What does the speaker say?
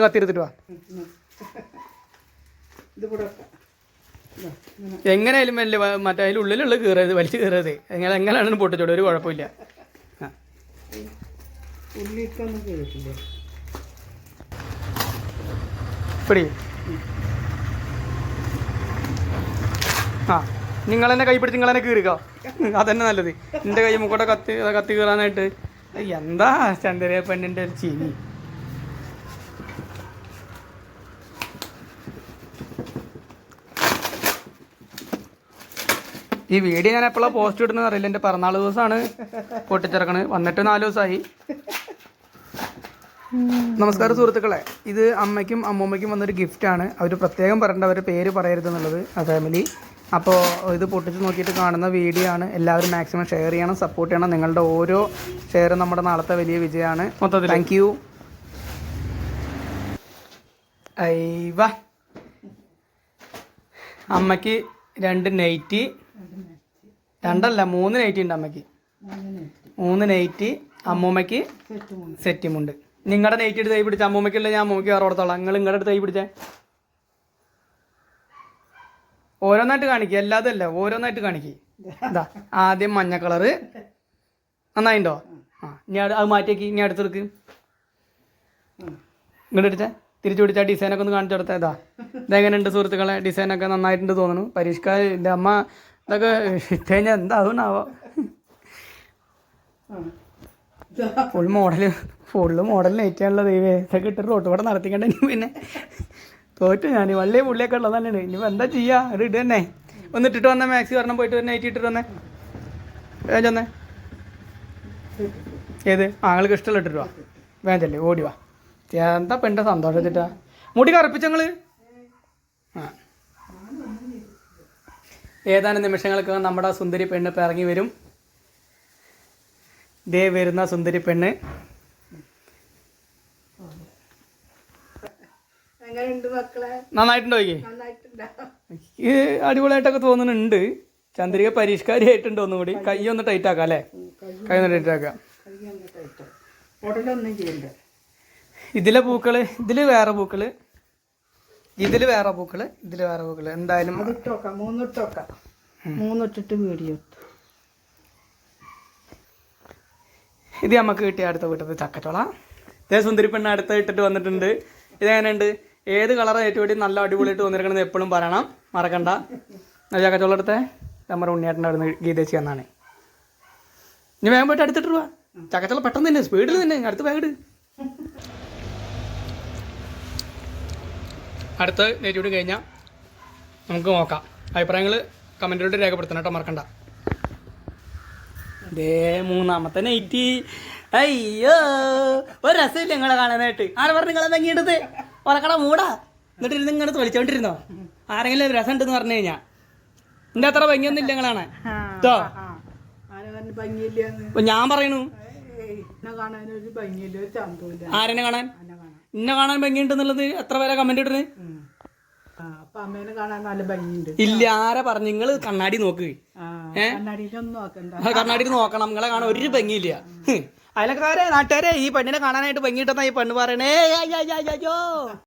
കത്തിയെടുത്തിട്ട് വാ. എങ്ങനെയായാലും വലിയ മറ്റേ അതിന്റെ ഉള്ളിലുള്ള കീറരുത് വലിച്ചു കീറരുത്. എങ്ങനെ എങ്ങനെയാണെങ്കിലും പൊട്ടിച്ചോളൂ ഒരു കുഴപ്പമില്ല. ആ. നിങ്ങൾ തന്നെ കൈപ്പിടിച്ച് നിങ്ങൾ തന്നെ കീറുക. അതന്നെ നല്ലത്. എന്റെ കൈ മുക്കോട്ടെ കത്തി കത്തി കീറാനായിട്ട്. എന്താ ചന്ദ്ര പെണ്ണിന്റെ ഒരു ചിരി ഈ വീഡിയോ ഞാൻ എപ്പോഴാണ് പോസ്റ്റ് ഇടുന്നത് അറിയില്ല. എന്റെ പിറന്നാൾ ദിവസമാണ്. പൊട്ടിച്ചിറക്കണ് വന്നിട്ട് നാല് ദിവസമായി. നമസ്കാരം സുഹൃത്തുക്കളെ. ഇത് അമ്മയ്ക്കും അമ്മൂമ്മയ്ക്കും വന്നൊരു ഗിഫ്റ്റാണ് അവർ പ്രത്യേകം പറയേണ്ട അവരുടെ പേര് പറയരുത് എന്നുള്ളത് ആ ഫാമിലി അപ്പോൾ ഇത് പൊട്ടിച്ച് നോക്കിയിട്ട് കാണുന്ന വീഡിയോ ആണ്. എല്ലാവരും മാക്സിമം ഷെയർ ചെയ്യണം സപ്പോർട്ട് ചെയ്യണം. നിങ്ങളുടെ ഓരോ ഷെയറും നമ്മുടെ നാളത്തെ വലിയ വിജയമാണ്. മൊത്തത്തിൽ താങ്ക് യു അമ്മയ്ക്ക് രണ്ട് നൈറ്റി രണ്ടല്ല മൂന്ന് നൈറ്റി ഉണ്ട് അമ്മയ്ക്ക്. മൂന്ന് നൈറ്റി അമ്മൂമ്മയ്ക്ക് സെറ്റുമുണ്ട്. നിങ്ങളുടെ നൈറ്റി എടുത്ത് കൈ പിടിച്ച അമ്മൂമ്മയ്ക്കുള്ള ഞാൻ അമ്മൂമ്മയ്ക്ക് വേറെ കൊടുത്തോളാം. നിങ്ങൾ നിങ്ങളുടെ അടുത്ത് കൈ പിടിച്ചേ. ഓരോന്നായിട്ട് കാണിക്കുക അല്ലാതല്ല ഓരോന്നായിട്ട് കാണിക്കുക ആദ്യം മഞ്ഞ കളറ് നന്നായിണ്ടോ? ഇനി അത് മാറ്റിയേക്ക് ഇനി അടുത്തെടുക്ക് ഇങ്ങോട്ട് എടുത്തേ. തിരിച്ചു പിടിച്ച ഡിസൈനൊക്കെ ഒന്ന് കാണിച്ചു കൊടുത്തേ. ഇതാ ഇതെങ്ങനെയുണ്ട് സുഹൃത്തുക്കളെ? ഡിസൈനൊക്കെ നന്നായിട്ടുണ്ട് തോന്നുന്നു. പരീക്ഷ എന്റെ അമ്മ ഇതൊക്കെ ഇട്ട് കഴിഞ്ഞാൽ എന്താവുന്നാവോ ആ ഫുൾ മോഡൽ ഫുള്ള് മോഡൽ നെയ്റ്റാണല്ലോ ദൈവേ ഇതൊക്കെ ഇട്ട് റോട്ട് കൂടെ നടത്തിക്കണ്ട ഇനി പിന്നെ. തോറ്റു ഞാൻ. വള്ളിയെ പുള്ളിയൊക്കെ ഉള്ളത് തന്നെയാണ് ഇനിയിപ്പോൾ എന്താ ചെയ്യുക അത് ഇട്ട് തന്നെ. ഒന്ന് ഇട്ടിട്ട് വന്നേ മാക്സി വരണം പോയിട്ട് വന്നെ നൈറ്റ് ഇട്ടിട്ട് വന്നേ. വേഗം ചെന്നേ. ഏത്? ആങ്ങൾക്ക് ഇഷ്ടമുള്ള ഇട്ടിട്ട് വാ. വേഗം ചെല്ലേ ഓടി വാ. എന്താ പെണ്ണിന്റെ സന്തോഷം വെച്ചിട്ടാ മുടി കറുപ്പിച്ചങ്ങൾ ആ. ഏതാനും നിമിഷങ്ങൾക്ക് നമ്മുടെ സുന്ദരി പെണ്ണ് ഇപ്പം ഇറങ്ങി വരും. ദേ വരുന്ന സുന്ദരി പെണ്ണ്. നന്നായിട്ടുണ്ടോ ഈ അടിപൊളിയായിട്ടൊക്കെ തോന്നുന്നുണ്ട്. ചന്ദ്രിക പരിഷ്കാരിയായിട്ടുണ്ട് ഒന്നുകൂടി. കൈ ഒന്ന് ടൈറ്റ് ആക്കാം അല്ലേ? കൈ ഒന്ന് ടൈറ്റ് ആക്കാം. ഇതിലെ പൂക്കൾ ഇതിൽ വേറെ പൂക്കൾ. ഇതിൽ വേറെ പൂക്കൾ ഇതിൽ വേറെ പൂക്കൾ. എന്തായാലും അത് ഇട്ടോക്കാം മൂന്നിട്ടോക്കാം മൂന്നിട്ടിട്ട് വീഡിയോ ഇത് നമുക്ക് കിട്ടിയ അടുത്ത വീട്ടത് ചക്കച്ചോള. ഇതേ സുന്ദരി പെണ്ണ് അടുത്ത ഇട്ടിട്ട് വന്നിട്ടുണ്ട്. ഇതെങ്ങനെയുണ്ട് ഏത് കളർ ഏറ്റവും നല്ല അടിപൊളിയായിട്ട് വന്നിരിക്കണമെന്ന് എപ്പോഴും പറയണം. മറക്കണ്ട. ചക്കച്ചോള എടുത്തേ. നമ്മുടെ ഉണ്ണിയേട്ടന്റെ അവിടെ നിന്ന് ഗീതേച്ചി എന്നാണ് ഇനി വേഗം പോയിട്ട് അടുത്തിട്ട് പോവാ ചക്കച്ചോള പെട്ടെന്ന് തന്നെ സ്പീഡിൽ തന്നെ. അടുത്ത് വേഗം അടുത്ത നെറ്റിയോട് കഴിഞ്ഞാൽ നമുക്ക് നോക്കാം. അഭിപ്രായങ്ങൾ കമന്റിലോട്ട് രേഖപ്പെടുത്തണം കേട്ടോ മറക്കണ്ട. ദേ മൂന്നാമത്തെ നൈറ്റി അയ്യോ ഒരു രസമില്ല നിങ്ങളെ കാണാനായിട്ട്? ആരെ പറഞ്ഞു നിങ്ങളെ തങ്ങിയിട്ടത് ഉറക്കട മൂടാ. എന്നിട്ട് ഇരുന്ന് ഇങ്ങനെ വലിച്ചോണ്ടിരുന്നോ ആരെങ്കിലും രസം ഉണ്ടെന്ന് പറഞ്ഞു കഴിഞ്ഞാ. എന്റെ അത്ര ഭംഗിയൊന്നും ഇല്ല നിങ്ങളാണ്. കേട്ടോ ഞാൻ പറയണു ആരെന്നെ കാണാൻ? ഇന്നെ കാണാൻ ഭംഗിയുണ്ടെന്നുള്ളത് എത്ര പേരെ കമന്റ് ഇടുന്നത് ഇല്ല ആരെ പറഞ്ഞു? നിങ്ങൾ കണ്ണാടി നോക്ക്. കണ്ണാടി നോക്കണം. നിങ്ങളെ കാണാൻ ഒരു ഭംഗിയില്ല. ഇല്ല അയലക്കാരെ നാട്ടുകാരെ ഈ പെണ്ണിനെ കാണാനായിട്ട് ഭംഗി കിട്ടുന്ന ഈ പെണ്ണ് പറയണേ. അയ്യോ.